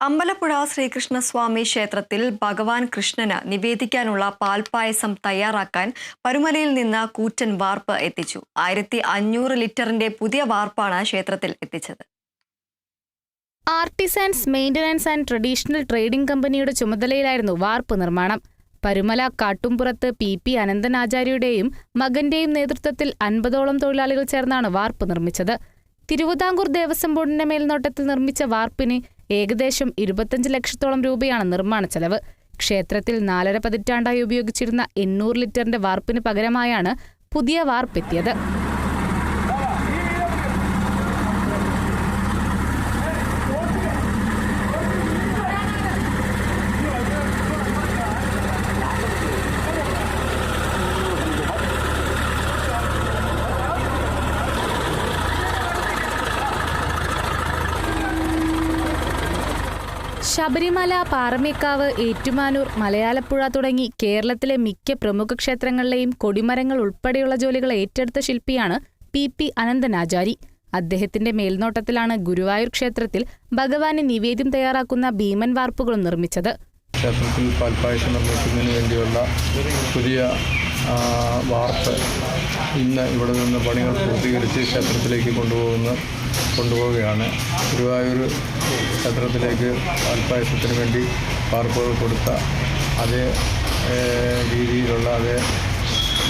അമ്പലപ്പുഴ ശ്രീകൃഷ്ണസ്വാമി ക്ഷേത്രത്തിൽ ഭഗവാൻ കൃഷ്ണന് നിവേദിക്കാനുള്ള പാൽപായസം തയ്യാറാക്കാൻ പരുമലയിൽ നിന്ന് കൂറ്റൻ വാർപ്പ് എത്തിച്ചു. ആയിരത്തി അഞ്ഞൂറ് ലിറ്ററിന്റെ പുതിയ വാർപ്പാണ് ക്ഷേത്രത്തിൽ എത്തിച്ചത്. Artisans maintenance and traditional trading കമ്പനിയുടെ ചുമതലയിലായിരുന്നു വാർപ്പ് നിർമ്മാണം. പരുമല കാട്ടുംപുറത്ത് പി പി അനന്തനാചാര്യയുടെയും മകന്റെയും നേതൃത്വത്തിൽ അൻപതോളം തൊഴിലാളികൾ ചേർന്നാണ് വാർപ്പ് നിർമ്മിച്ചത്. തിരുവിതാംകൂർ ദേവസ്വം ബോർഡിന്റെ മേൽനോട്ടത്തിൽ നിർമ്മിച്ച വാർപ്പിന് ഏകദേശം ഇരുപത്തഞ്ച് ലക്ഷത്തോളം രൂപയാണ് നിർമ്മാണ ചെലവ്. ക്ഷേത്രത്തിൽ നാലര പതിറ്റാണ്ടായി ഉപയോഗിച്ചിരുന്ന എണ്ണൂറ് ലിറ്ററിന്റെ വാർപ്പിന് പകരമായാണ് പുതിയ വാർപ്പെത്തിയത് ശബരിമല പാറമേക്കാവ് ഏറ്റുമാനൂർ മലയാലപ്പുഴ തുടങ്ങി കേരളത്തിലെ മിക്ക പ്രമുഖ ക്ഷേത്രങ്ങളിലെയും കൊടിമരങ്ങൾ ഉൾപ്പെടെയുള്ള ജോലികൾ ഏറ്റെടുത്ത ശില്പിയാണ് പി പി അനന്തനാചാരി. അദ്ദേഹത്തിന്റെ മേൽനോട്ടത്തിലാണ് ഗുരുവായൂർ ക്ഷേത്രത്തിൽ ഭഗവാന് നിവേദ്യം തയ്യാറാക്കുന്ന ഭീമൻ വാർപ്പുകളും നിർമ്മിച്ചത്. ക്ഷേത്രത്തിൽ പാൽപ്പായസം നിർമ്മിക്കുന്നതിന് വേണ്ടിയുള്ള പുതിയ വാർപ്പ് ഇന്ന് ഇവിടെ നിന്ന് പണികൾ പൂർത്തീകരിച്ച് ക്ഷേത്രത്തിലേക്ക് കൊണ്ടുപോകുന്ന കൊണ്ടുപോവുകയാണ്. ഗുരുവായൂർ ക്ഷേത്രത്തിലേക്ക് അൽപ്പായസത്തിന് വേണ്ടി വാർപ്പുകൾ കൊടുത്ത അതേ രീതിയിലുള്ള അതേ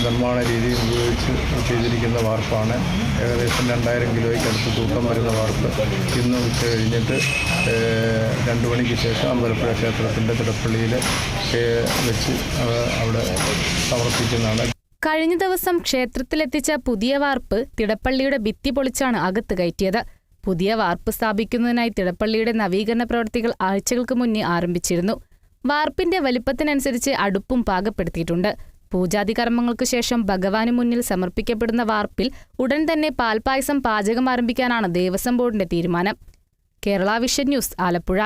നിർമ്മാണ രീതി ഉപയോഗിച്ച് ചെയ്തിരിക്കുന്ന വാർപ്പാണ്. ഏകദേശം രണ്ടായിരം കിലോയ്ക്ക് അടുത്ത് തൂക്കം വരുന്ന വാർപ്പ്. ഇന്ന് ഉച്ച കഴിഞ്ഞിട്ട് രണ്ട് മണിക്ക് ശേഷം അമ്പലപ്പുഴ ക്ഷേത്രത്തിന്റെ തിടപ്പള്ളിയിൽ വെച്ച് അവിടെ സമർപ്പിക്കുന്നതാണ്. കഴിഞ്ഞ ദിവസം ക്ഷേത്രത്തിലെത്തിച്ച പുതിയ വാർപ്പ് തിടപ്പള്ളിയുടെ ഭിത്തി പൊളിച്ചാണ് അകത്ത് കയറ്റിയത്. പുതിയ വാർപ്പ് സ്ഥാപിക്കുന്നതിനായി തിടപ്പള്ളിയുടെ നവീകരണ പ്രവൃത്തികൾ ആഴ്ചകൾക്ക് മുന്നേ ആരംഭിച്ചിരുന്നു. വാർപ്പിന്റെ വലിപ്പത്തിനനുസരിച്ച് അടുപ്പും പാകപ്പെടുത്തിയിട്ടുണ്ട്. പൂജാതി കർമ്മങ്ങൾക്ക് ശേഷം ഭഗവാന് മുന്നിൽ സമർപ്പിക്കപ്പെടുന്ന വാർപ്പിൽ ഉടൻ തന്നെ പാൽപായസം പാചകം ആരംഭിക്കാനാണ് ദേവസ്വം ബോർഡിന്റെ തീരുമാനം. Kerala vision news Alappuzha.